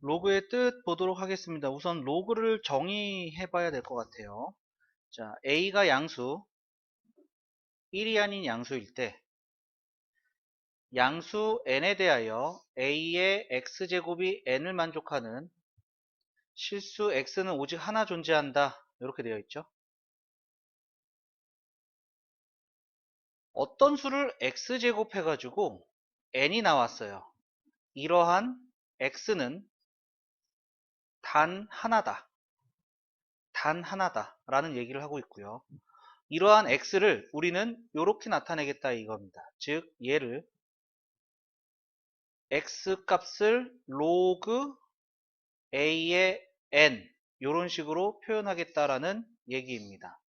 로그의 뜻 보도록 하겠습니다. 우선 로그를 정의해 봐야 될 것 같아요. 자, a가 양수, 1이 아닌 양수일 때 양수 n에 대하여 a의 x제곱이 n을 만족하는 실수 x는 오직 하나 존재한다. 이렇게 되어 있죠. 어떤 수를 x제곱 해가지고 n이 나왔어요. 이러한 x는 단 하나다. 단 하나다. 라는 얘기를 하고 있고요. 이러한 x를 우리는 이렇게 나타내겠다 이겁니다. 즉 얘를 x 값을 로그 a의 n 이런 식으로 표현하겠다라는 얘기입니다.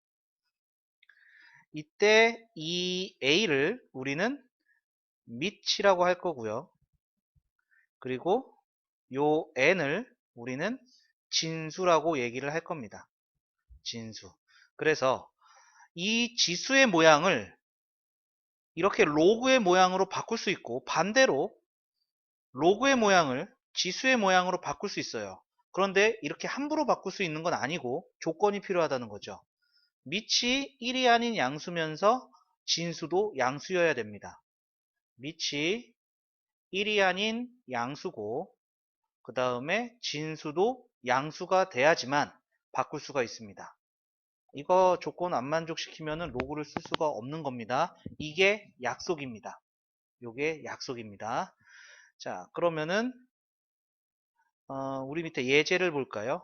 이때 이 a를 우리는 밑이라고 할 거고요. 그리고 요 n을 우리는 진수라고 얘기를 할 겁니다. 진수. 그래서 이 지수의 모양을 이렇게 로그의 모양으로 바꿀 수 있고 반대로 로그의 모양을 지수의 모양으로 바꿀 수 있어요. 그런데 이렇게 함부로 바꿀 수 있는 건 아니고 조건이 필요하다는 거죠. 밑이 1이 아닌 양수면서 진수도 양수여야 됩니다. 밑이 1이 아닌 양수고 그 다음에 진수도 양수가 돼야지만 바꿀 수가 있습니다. 이거 조건 안 만족시키면 로그를 쓸 수가 없는 겁니다. 이게 약속입니다. 요게 약속입니다. 자 그러면은 어, 우리 밑에 예제를 볼까요?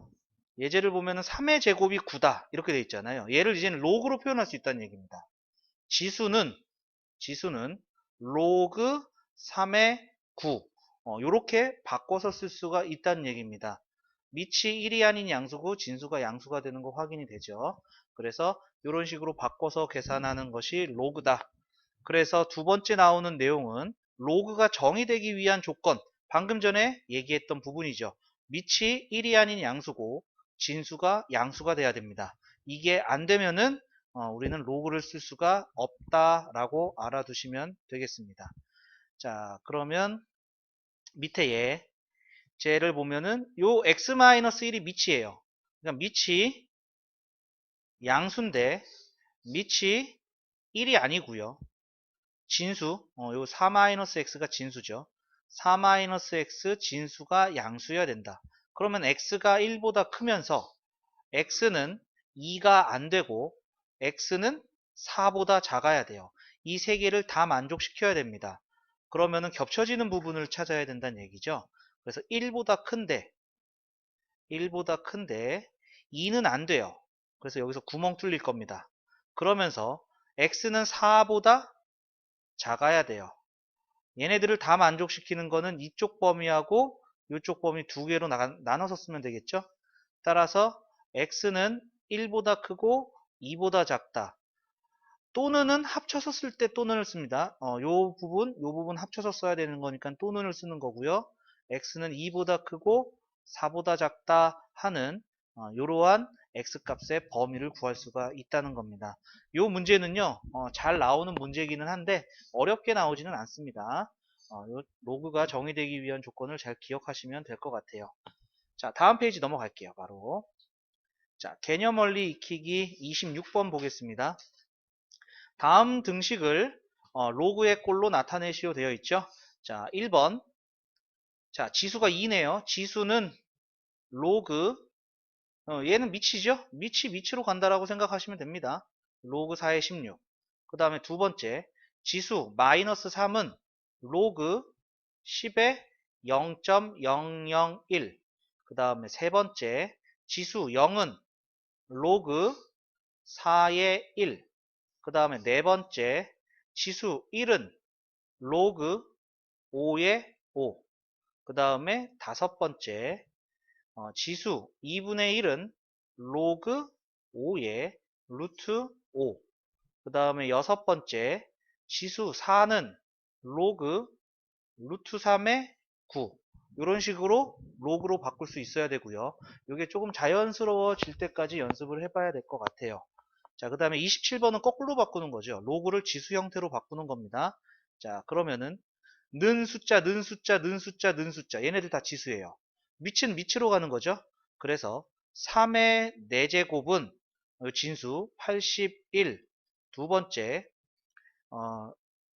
예제를 보면은 3의 제곱이 9다 이렇게 돼 있잖아요. 얘를 이제는 로그로 표현할 수 있다는 얘기입니다. 지수는 지수는 로그 3의 9 어, 이렇게 바꿔서 쓸 수가 있다는 얘기입니다. 밑이 1이 아닌 양수고 진수가 양수가 되는 거 확인이 되죠. 그래서 이런 식으로 바꿔서 계산하는 것이 로그다. 그래서 두 번째 나오는 내용은 로그가 정의되기 위한 조건 방금 전에 얘기했던 부분이죠. 밑이 1이 아닌 양수고 진수가 양수가 돼야 됩니다. 이게 안 되면은 어, 우리는 로그를 쓸 수가 없다라고 알아두시면 되겠습니다. 자 그러면 밑에 얘 쟤를 보면은 요 x-1이 밑이에요. 그러니까 밑이 양수인데 밑이 1이 아니고요. 진수, 어, 요 4-x가 진수죠. 4-x 진수가 양수여야 된다. 그러면 x가 1보다 크면서 x는 2가 안 되고 x는 4보다 작아야 돼요. 이 세 개를 다 만족시켜야 됩니다. 그러면은 겹쳐지는 부분을 찾아야 된다는 얘기죠. 그래서 1보다 큰데 1보다 큰데 2는 안 돼요. 그래서 여기서 구멍 뚫릴 겁니다. 그러면서 x는 4보다 작아야 돼요. 얘네들을 다 만족시키는 거는 이쪽 범위하고 이쪽 범위 두 개로 나, 나눠서 쓰면 되겠죠. 따라서 x는 1보다 크고 2보다 작다. 또는은 합쳐서 쓸 때 또는을 씁니다. 어, 요 부분, 요 부분 합쳐서 써야 되는 거니까 또는을 쓰는 거고요. x는 2보다 크고 4보다 작다 하는 어, 이러한 x값의 범위를 구할 수가 있다는 겁니다. 이 문제는요 어, 잘 나오는 문제이기는 한데 어렵게 나오지는 않습니다. 어, 로그가 정의되기 위한 조건을 잘 기억하시면 될 것 같아요. 자 다음 페이지 넘어갈게요. 바로 자 개념 원리 익히기 26번 보겠습니다. 다음 등식을 어, 로그의 꼴로 나타내시오 되어 있죠. 자 1번 자 지수가 2네요. 지수는 로그 어, 얘는 미치죠? 미치 미치로 간다라고 생각하시면 됩니다. 로그 4의 16. 그 다음에 두 번째 지수 마이너스 3은 로그 10의 0.001. 그 다음에 세 번째 지수 0은 로그 4의 1. 그 다음에 네 번째 지수 1은 로그 5의 5. 그 다음에 다섯 번째 어, 지수 2분의 1은 로그 5의 루트 5. 그 다음에 여섯 번째 지수 4는 로그 루트 3의 9. 이런 식으로 로그로 바꿀 수 있어야 되고요. 이게 조금 자연스러워질 때까지 연습을 해봐야 될 것 같아요. 자, 그 다음에 27번은 거꾸로 바꾸는 거죠. 로그를 지수 형태로 바꾸는 겁니다. 자, 그러면은 는 숫자, 는 숫자, 는 숫자, 는 숫자. 얘네들 다 지수예요. 밑은 밑으로 가는 거죠. 그래서 3의 4제곱은 진수 81. 두 번째, 어,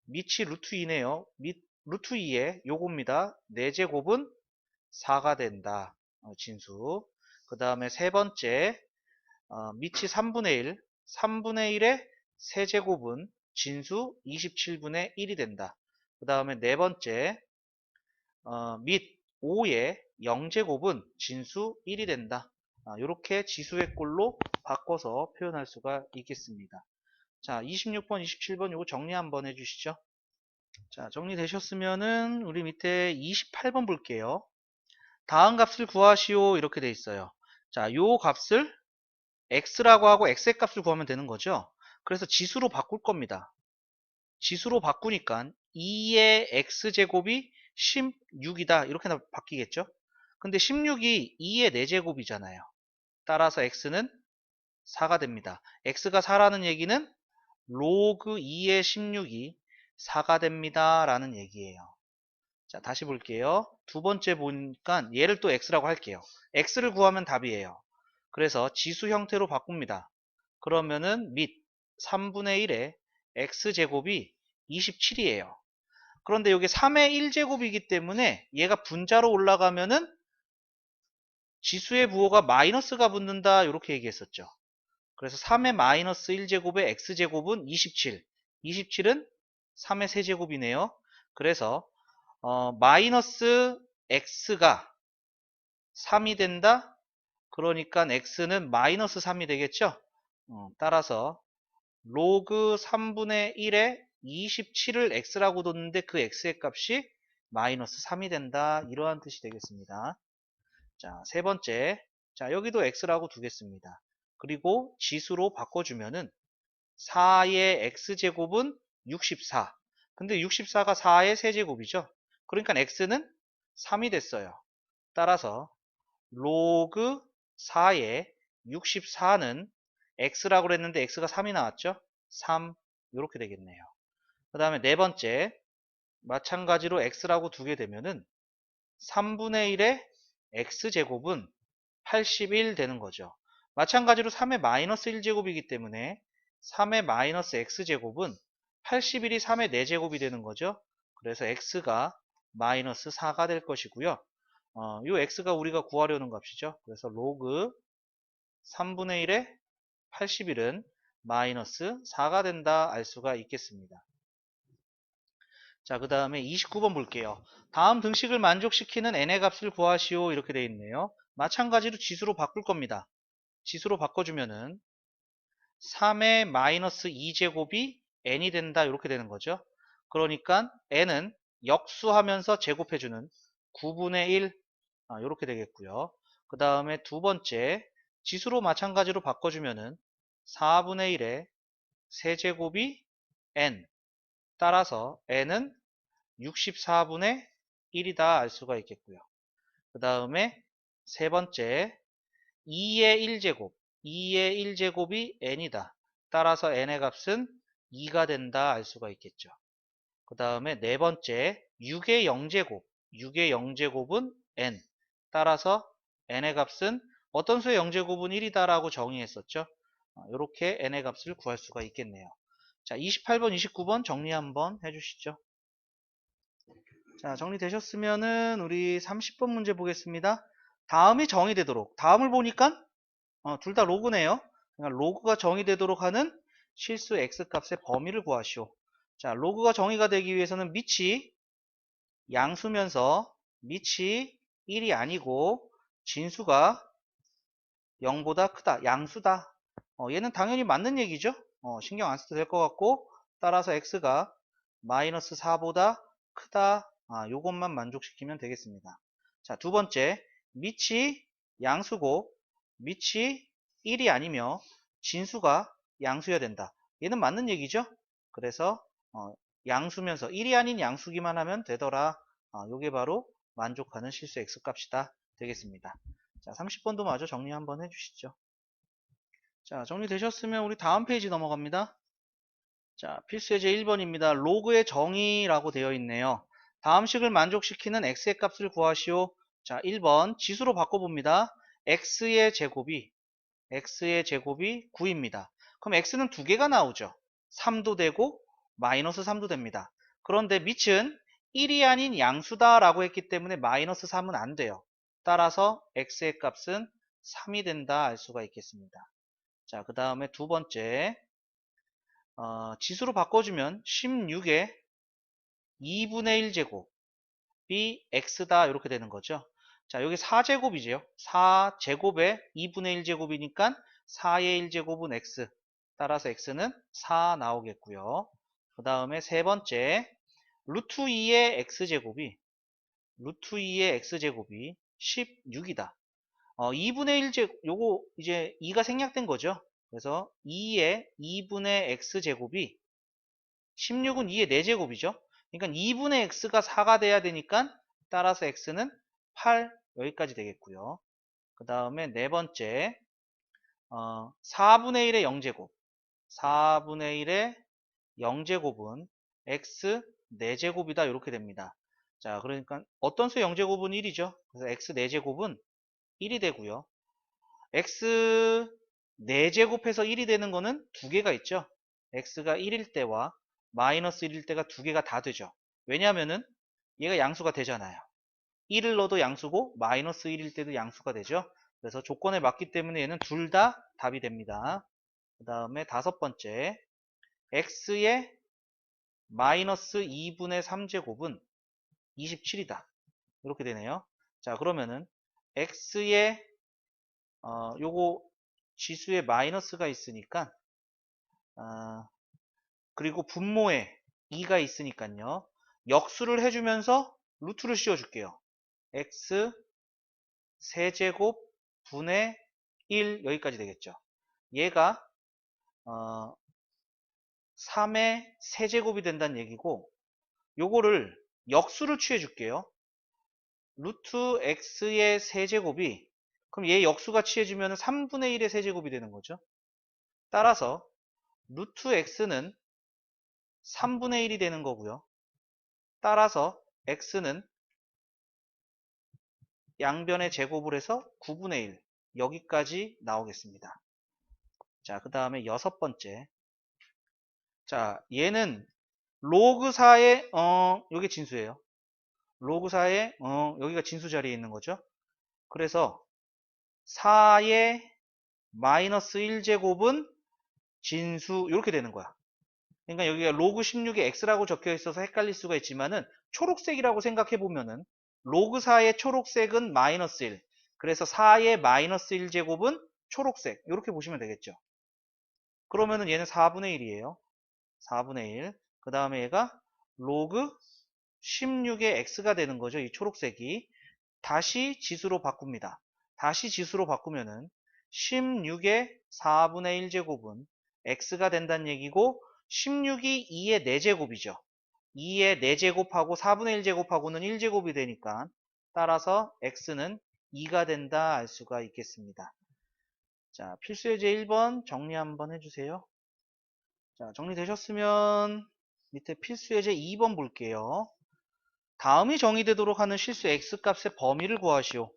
밑이 루트 2네요. 밑, 루트 2에 요겁니다. 4제곱은 4가 된다. 어, 진수. 그 다음에 세 번째, 어, 밑이 3분의 1. 3분의 1의 세제곱은 진수 27분의 1이 된다. 그 다음에 네 번째, 어, 밑 5의 0제곱은 진수 1이 된다. 이렇게 지수의 꼴로 바꿔서 표현할 수가 있겠습니다. 자, 26번, 27번 이거 정리 한번 해주시죠. 자, 정리되셨으면은 우리 밑에 28번 볼게요. 다음 값을 구하시오 이렇게 돼 있어요. 자, 요 값을 x라고 하고 x의 값을 구하면 되는 거죠. 그래서 지수로 바꿀 겁니다. 지수로 바꾸니까 2의 x제곱이 16이다 이렇게 바뀌겠죠. 근데 16이 2의 4제곱이잖아요. 따라서 x는 4가 됩니다. x가 4라는 얘기는 로그 2의 16이 4가 됩니다. 라는 얘기예요. 자, 다시 볼게요. 두 번째 보니까 얘를 또 x라고 할게요. x를 구하면 답이에요. 그래서 지수 형태로 바꿉니다. 그러면은 밑 3분의 1의 x제곱이 27이에요. 그런데 여기 3의 1제곱이기 때문에 얘가 분자로 올라가면은 지수의 부호가 마이너스가 붙는다 이렇게 얘기했었죠. 그래서 3의 마이너스 1제곱의 x제곱은 27. 27은 3의 세제곱이네요. 그래서 어, 마이너스 x가 3이 된다. 그러니까 x는 마이너스 3이 되겠죠. 어, 따라서 로그 3분의 1에 27을 x라고 뒀는데 그 x의 값이 마이너스 3이 된다. 이러한 뜻이 되겠습니다. 자, 세 번째. 자, 여기도 x라고 두겠습니다. 그리고 지수로 바꿔주면은 4의 x제곱은 64. 근데 64가 4의 세제곱이죠. 그러니까 x는 3이 됐어요. 따라서 로그 4의 64는 x라고 그랬는데 x가 3이 나왔죠. 3 이렇게 되겠네요. 그 다음에 네 번째 마찬가지로 x라고 두게 되면은 3분의 1의 x제곱은 81 되는 거죠. 마찬가지로 3의 마이너스 1제곱이기 때문에 3의 마이너스 x제곱은 81이 3의 4제곱이 되는 거죠. 그래서 x가 마이너스 4가 될 것이고요. 어, 이 x가 우리가 구하려는 값이죠. 그래서 로그 3분의 1의 81은 마이너스 4가 된다 알 수가 있겠습니다. 자, 그 다음에 29번 볼게요. 다음 등식을 만족시키는 n의 값을 구하시오 이렇게 되어 있네요. 마찬가지로 지수로 바꿀 겁니다. 지수로 바꿔주면은 3의 마이너스 2제곱이 n이 된다 이렇게 되는 거죠. 그러니까 n은 역수하면서 제곱해주는 9분의 1 아, 이렇게 되겠고요. 그 다음에 두 번째 지수로 마찬가지로 바꿔주면은 4분의 1의 세제곱이 n 따라서 n은 64분의 1이다 알 수가 있겠고요. 그 다음에 세 번째 2의 1제곱 2의 1제곱이 n이다. 따라서 n의 값은 2가 된다 알 수가 있겠죠. 그 다음에 네 번째 6의 0제곱 6의 0제곱은 n 따라서 n의 값은 어떤 수의 0제곱은 1이다 라고 정의했었죠. 이렇게 n의 값을 구할 수가 있겠네요. 자, 28번, 29번 정리 한번 해주시죠. 자, 정리되셨으면은 우리 30번 문제 보겠습니다. 다음이 정의되도록. 다음을 보니까 어, 둘 다 로그네요. 그러니까 로그가 정의되도록 하는 실수 x값의 범위를 구하시오. 자, 로그가 정의가 되기 위해서는 밑이 양수면서 밑이 1이 아니고 진수가 0보다 크다. 양수다. 어, 얘는 당연히 맞는 얘기죠. 어, 신경 안 써도 될 것 같고 따라서 x가 마이너스 4보다 크다 아, 요것만 만족시키면 되겠습니다 자 두 번째 밑이 양수고 밑이 1이 아니며 진수가 양수여야 된다 얘는 맞는 얘기죠 그래서 어, 양수면서 1이 아닌 양수기만 하면 되더라 아, 요게 바로 만족하는 실수 x값이다 되겠습니다 자 30번도 마저 정리 한번 해주시죠 자, 정리되셨으면 우리 다음 페이지 넘어갑니다. 자, 필수 예제 1번입니다. 로그의 정의라고 되어 있네요. 다음 식을 만족시키는 x의 값을 구하시오. 자, 1번 지수로 바꿔봅니다. x의 제곱이 x의 제곱이 9입니다. 그럼 x는 두 개가 나오죠. 3도 되고 마이너스 3도 됩니다. 그런데 밑은 1이 아닌 양수다라고 했기 때문에 마이너스 3은 안 돼요. 따라서 x의 값은 3이 된다 알 수가 있겠습니다. 자, 그 다음에 두 번째 어, 지수로 바꿔주면 16에 2분의 1제곱이 x다 이렇게 되는 거죠. 자, 여기 4제곱이죠. 4제곱에 2분의 1제곱이니까 4의 1제곱은 x. 따라서 x는 4 나오겠고요. 그 다음에 세 번째 루트 2의 x제곱이 루트 2의 x제곱이 16이다. 어, 2분의 1제곱 요거 이제 2가 생략된 거죠. 그래서 2의 2분의 x제곱이 16은 2의 4제곱이죠. 그러니까 2분의 x가 4가 돼야 되니까 따라서 x는 8 여기까지 되겠고요. 그 다음에 네 번째 어, 4분의 1의 0제곱 4분의 1의 0제곱은 x 4제곱이다 이렇게 됩니다. 자 그러니까 어떤 수의 0제곱은 1이죠. 그래서 x 4제곱은 1이 되고요. x 4제곱해서 1이 되는 거는 두 개가 있죠. x가 1일 때와 마이너스 1일 때가 두 개가 다 되죠. 왜냐하면은 얘가 양수가 되잖아요. 1을 넣어도 양수고 마이너스 1일 때도 양수가 되죠. 그래서 조건에 맞기 때문에 얘는 둘 다 답이 됩니다. 그 다음에 다섯 번째 x의 마이너스 2분의 3제곱은 27이다. 이렇게 되네요. 자 그러면은 x의 어, 요거 지수에 마이너스가 있으니까 어, 그리고 분모에 2가 있으니까요. 역수를 해주면서 루트를 씌워줄게요. x 세제곱 분의 1 여기까지 되겠죠. 얘가 어, 3의 세제곱이 된다는 얘기고 요거를 역수를 취해 줄게요. 루트 x의 세제곱이 그럼 얘 역수가 취해지면 3분의 1의 세제곱이 되는 거죠. 따라서 루트 x는 3분의 1이 되는 거고요. 따라서 x는 양변의 제곱을 해서 9분의 1 여기까지 나오겠습니다. 자, 그 다음에 여섯 번째 자, 얘는 로그 4의 어, 여기 진수예요. 로그 4의 어, 여기가 진수 자리에 있는 거죠. 그래서 4의 마이너스 1제곱은 진수 이렇게 되는 거야. 그러니까 여기가 로그 16에 x라고 적혀 있어서 헷갈릴 수가 있지만은 초록색이라고 생각해 보면은 로그 4의 초록색은 마이너스 1 그래서 4의 마이너스 1제곱은 초록색 이렇게 보시면 되겠죠. 그러면은 얘는 4분의 1이에요. 4분의 1. 그 다음에 얘가 로그 16의 x가 되는 거죠. 이 초록색이. 다시 지수로 바꿉니다. 다시 지수로 바꾸면은 16의 4분의 1제곱은 x가 된다는 얘기고 16이 2의 4제곱이죠. 2의 4제곱하고 4분의 1제곱하고는 1제곱이 되니까 따라서 x는 2가 된다 알 수가 있겠습니다. 자, 필수 예제 1번 정리 한번 해주세요. 자, 정리되셨으면 밑에 필수 예제 2번 볼게요. 다음이 정의되도록 하는 실수 x값의 범위를 구하시오.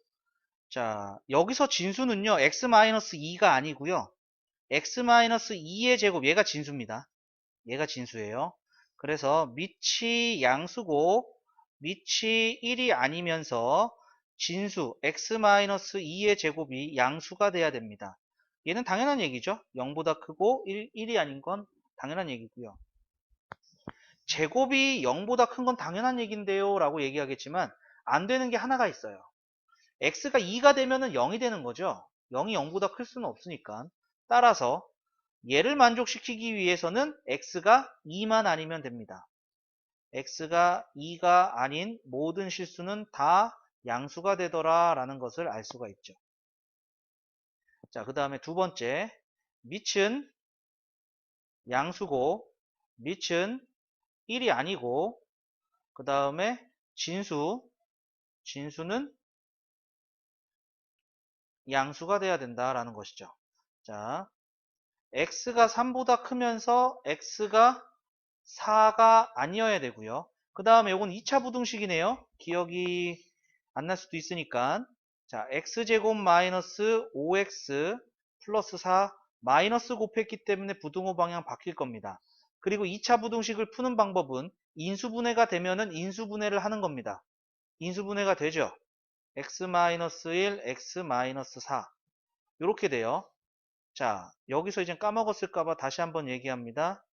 자, 여기서 진수는요, x-2가 아니고요. x-2의 제곱, 얘가 진수입니다. 얘가 진수예요. 그래서 밑이 양수고 밑이 1이 아니면서 진수 x-2의 제곱이 양수가 돼야 됩니다. 얘는 당연한 얘기죠. 0보다 크고 1, 1이 아닌 건 당연한 얘기고요. 제곱이 0보다 큰 건 당연한 얘기인데요 라고 얘기하겠지만 안 되는 게 하나가 있어요. x가 2가 되면 0이 되는 거죠. 0이 0보다 클 수는 없으니까. 따라서 얘를 만족시키기 위해서는 x가 2만 아니면 됩니다. x가 2가 아닌 모든 실수는 다 양수가 되더라 라는 것을 알 수가 있죠. 자, 그 다음에 두 번째 밑은 양수고 밑은 1이 아니고 그 다음에 진수 진수는 양수가 돼야 된다라는 것이죠. 자, x가 3보다 크면서 x가 4가 아니어야 되고요. 그 다음에 요건 2차 부등식이네요. 기억이 안 날 수도 있으니까. 자, x제곱 마이너스 5x 플러스 4 마이너스 곱했기 때문에 부등호 방향 바뀔 겁니다. 그리고 2차 부등식을 푸는 방법은 인수분해가 되면은 인수분해를 하는 겁니다. 인수분해가 되죠. x-1, x-4 이렇게 돼요. 자, 여기서 이제 까먹었을까봐 다시 한번 얘기합니다.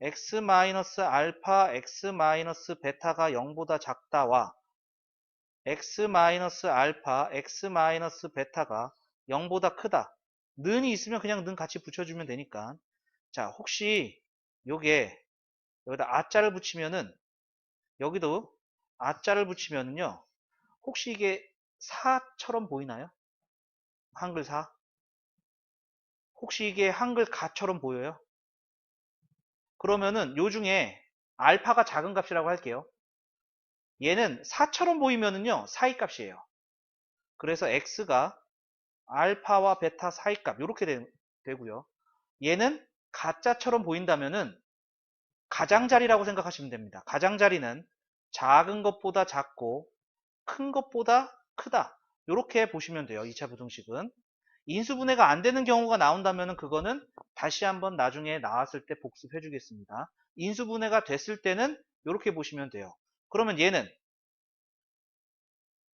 x-알파, x-베타가 0보다 작다와 x-알파, x-베타가 0보다 크다. 는이 있으면 그냥 는 같이 붙여주면 되니까. 자, 혹시 요게 여기다 아자를 붙이면은 여기도 아자를 붙이면은요. 혹시 이게 4처럼 보이나요? 한글 4? 혹시 이게 한글 가처럼 보여요? 그러면은 요 중에 알파가 작은 값이라고 할게요. 얘는 4처럼 보이면은요. 사이 값이에요. 그래서 x가 알파와 베타 사이 값 이렇게 되, 고요 얘는 가짜처럼 보인다면은 가장자리라고 생각하시면 됩니다. 가장자리는 작은 것보다 작고 큰 것보다 크다. 이렇게 보시면 돼요. 2차 부등식은. 인수분해가 안 되는 경우가 나온다면 그거는 다시 한번 나중에 나왔을 때 복습해 주겠습니다. 인수분해가 됐을 때는 이렇게 보시면 돼요. 그러면 얘는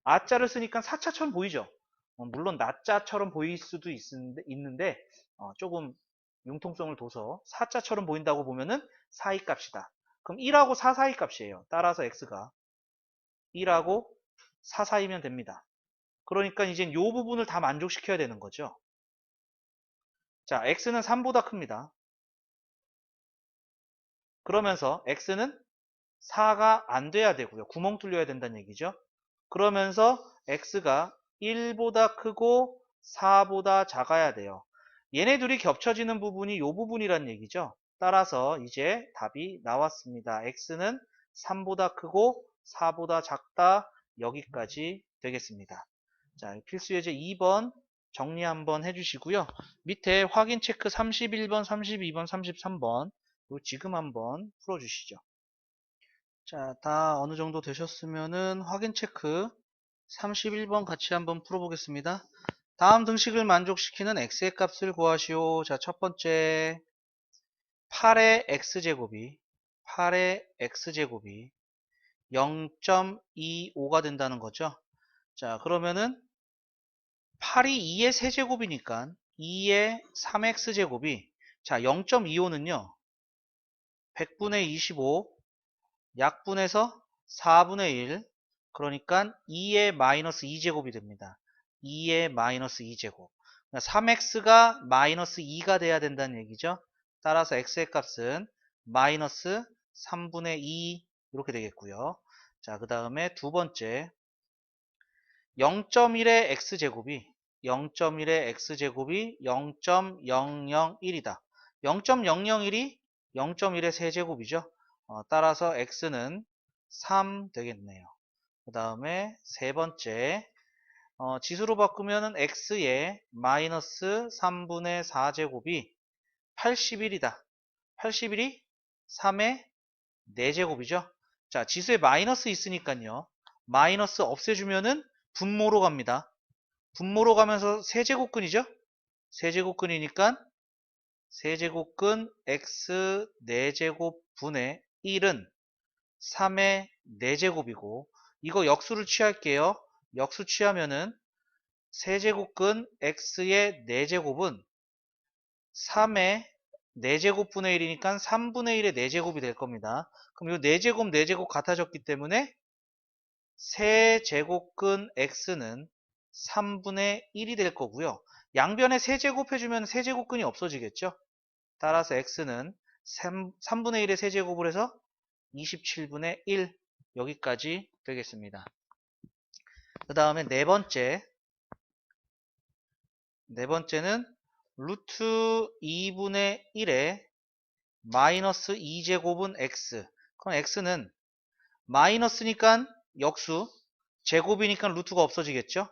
아자를 쓰니까 4차처럼 보이죠? 어, 물론 나자처럼 보일 수도 있는데, 어, 조금 융통성을 둬서 4자처럼 보인다고 보면은 사이 값이다. 그럼 1하고 4 사이 값이에요. 따라서 x가 1하고 4 사이면 됩니다. 그러니까 이제 이 부분을 다 만족시켜야 되는 거죠. 자, x는 3보다 큽니다. 그러면서 x는 4가 안 돼야 되고요. 구멍 뚫려야 된다는 얘기죠. 그러면서 x가 1보다 크고 4보다 작아야 돼요. 얘네 둘이 겹쳐지는 부분이 이 부분이란 얘기죠. 따라서 이제 답이 나왔습니다. x는 3보다 크고 4보다 작다 여기까지 되겠습니다. 자, 필수 예제 2번 정리 한번 해주시고요. 밑에 확인 체크 31번, 32번, 33번 지금 한번 풀어주시죠. 자, 다 어느 정도 되셨으면은 확인 체크 31번 같이 한번 풀어보겠습니다. 다음 등식을 만족시키는 x의 값을 구하시오. 자, 첫 번째 8의 x제곱이 8의 x제곱이 0.25가 된다는 거죠. 자, 그러면은 8이 2의 세제곱이니까 2의 3x제곱이 자 0.25는요 100분의 25 약분해서 4분의 1 그러니까 2의 마이너스 2제곱이 됩니다. 2의 마이너스 2제곱. 3x가 그러니까 마이너스 2가 돼야 된다는 얘기죠? 따라서 x의 값은 마이너스 3분의 2 이렇게 되겠고요. 자 그 다음에 두 번째. 0.1의 x제곱이 0.1의 x제곱이 0.001이다. 0.001이 0.1의 세제곱이죠. 어, 따라서 x는 3 되겠네요. 그 다음에 세 번째 어, 지수로 바꾸면 x의 마이너스 3분의 4제곱이 81이다. 81이 3의 4제곱이죠. 자, 지수에 마이너스 있으니까요. 마이너스 없애주면은 분모로 갑니다. 분모로 가면서 세제곱근이죠? 세제곱근이니까 세제곱근 x 4제곱 분의 1은 3의 4제곱이고 이거 역수를 취할게요. 역수 취하면은 세제곱근 x의 4제곱은 3의 4제곱분의 1이니까 3분의 1의 4제곱이 될 겁니다. 그럼 이 4제곱 4제곱 같아졌기 때문에 세제곱근 x는 3분의 1이 될 거고요. 양변에 세제곱 해주면 세제곱근이 없어지겠죠. 따라서 x는 3, 3분의 1의 세제곱을 해서 27분의 1 여기까지 되겠습니다. 그 다음에 네 번째 네 번째는 루트 2분의 1에 마이너스 2제곱은 x 그럼 x는 마이너스니까 역수, 제곱이니까 루트가 없어지겠죠?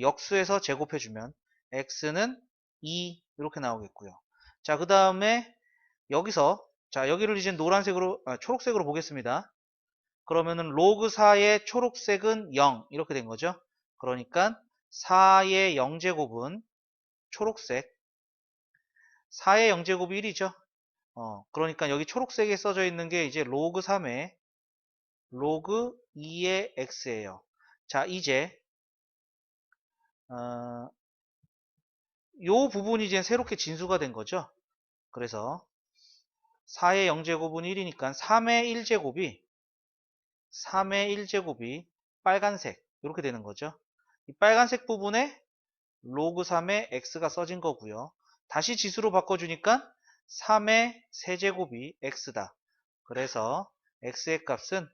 역수해서 제곱해주면 x는 2 이렇게 나오겠고요. 자, 그 다음에 여기서 자 여기를 이제 노란색으로 아, 초록색으로 보겠습니다. 그러면은 로그 4의 초록색은 0 이렇게 된 거죠. 그러니까 4의 0제곱은 초록색 4의 0제곱이 1이죠. 어, 그러니까 여기 초록색에 써져 있는 게 이제 로그 3의 로그 2의 x예요. 자, 이제 어, 요 부분이 이제 새롭게 진수가 된 거죠. 그래서 4의 0제곱은 1이니까 3의 1제곱이 3의 1제곱이 빨간색 이렇게 되는 거죠. 이 빨간색 부분에 로그 3의 x가 써진 거고요. 다시 지수로 바꿔주니까 3의 세제곱이 x다. 그래서 x의 값은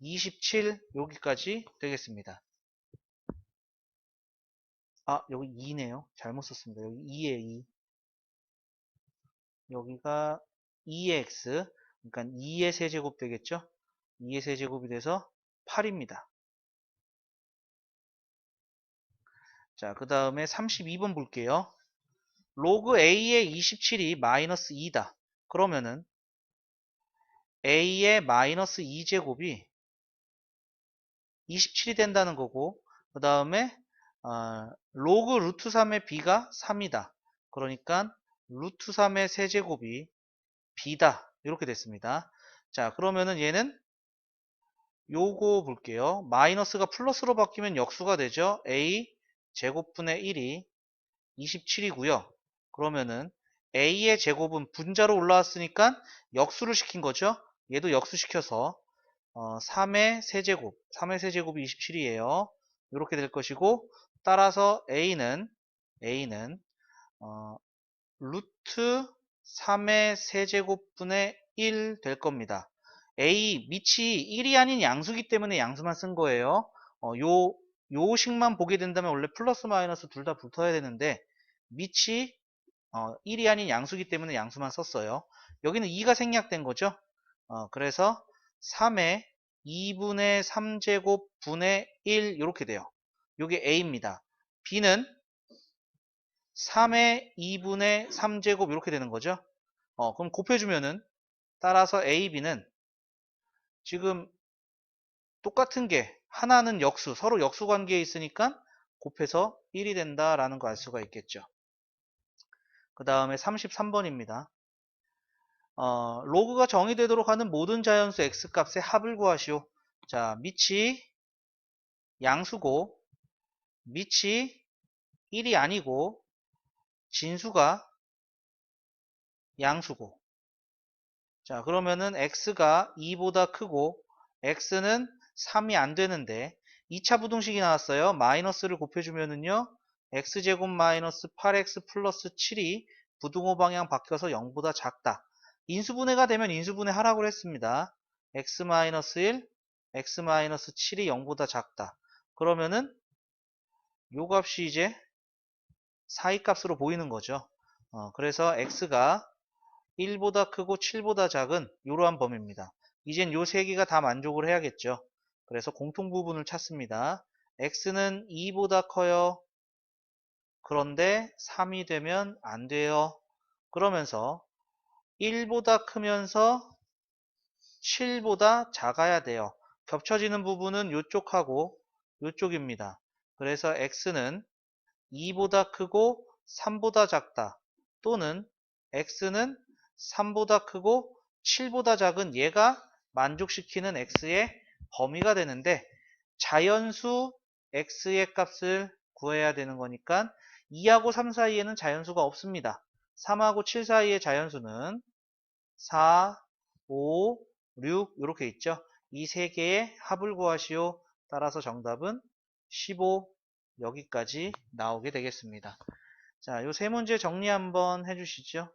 27 여기까지 되겠습니다. 아 여기 2네요. 잘못 썼습니다. 여기 2에 2. 여기가 2의 x 그러니까 2의 세제곱 되겠죠. 2의 세제곱이 돼서 8입니다. 자, 그 다음에 32번 볼게요. 로그 a의 27이 마이너스 2다. 그러면은 a의 마이너스 2제곱이 27이 된다는 거고 그 다음에 어, 로그 루트 3의 b가 3이다. 그러니까 루트 3의 세제곱이 b다. 이렇게 됐습니다. 자 그러면은 얘는 요거 볼게요. 마이너스가 플러스로 바뀌면 역수가 되죠. a 제곱분의 1이 27이고요. 그러면은 a의 제곱은 분자로 올라왔으니까 역수를 시킨 거죠. 얘도 역수시켜서 어, 3의 세제곱, 3의 세제곱이 27이에요. 이렇게 될 것이고 따라서 a는 a는 어, 루트 3의 세제곱분의 1 될 겁니다. a 밑이 1이 아닌 양수기 때문에 양수만 쓴 거예요. 어, 요 요 식만 보게 된다면 원래 플러스 마이너스 둘 다 붙어야 되는데 밑이 어, 1이 아닌 양수기 때문에 양수만 썼어요. 여기는 2가 생략된 거죠. 어, 그래서 3의 2분의 3제곱 분의 1 이렇게 돼요. 이게 A입니다. B는 3의 2분의 3제곱 이렇게 되는 거죠. 어, 그럼 곱해주면은 따라서 A, B는 지금 똑같은 게 하나는 역수, 서로 역수 관계에 있으니까 곱해서 1이 된다라는 거 알 수가 있겠죠. 그 다음에 33번입니다. 어, 로그가 정의되도록 하는 모든 자연수 x값의 합을 구하시오. 자, 밑이 양수고 밑이 1이 아니고 진수가 양수고 자 그러면은 x가 2보다 크고 x는 3이 안 되는데 2차 부등식이 나왔어요. 마이너스를 곱해주면은요. x제곱 마이너스 8x 플러스 7이 부등호 방향 바뀌어서 0보다 작다. 인수분해가 되면 인수분해 하라고 했습니다. x-1, x-7이 0보다 작다. 그러면은 요 값이 이제 사이 값으로 보이는 거죠. 어, 그래서 x가 1보다 크고 7보다 작은 이러한 범위입니다. 이젠 요 세 개가 다 만족을 해야겠죠. 그래서 공통 부분을 찾습니다. x는 2보다 커요. 그런데 3이 되면 안 돼요. 그러면서 1보다 크면서 7보다 작아야 돼요. 겹쳐지는 부분은 이쪽하고 이쪽입니다. 그래서 x는 2보다 크고 3보다 작다. 또는 x는 3보다 크고 7보다 작은 얘가 만족시키는 x의 범위가 되는데 자연수 x의 값을 구해야 되는 거니까 2하고 3 사이에는 자연수가 없습니다. 3하고 7 사이의 자연수는 4, 5, 6 이렇게 있죠. 이 세 개의 합을 구하시오. 따라서 정답은 15 여기까지 나오게 되겠습니다. 자, 요 세 문제 정리 한번 해주시죠.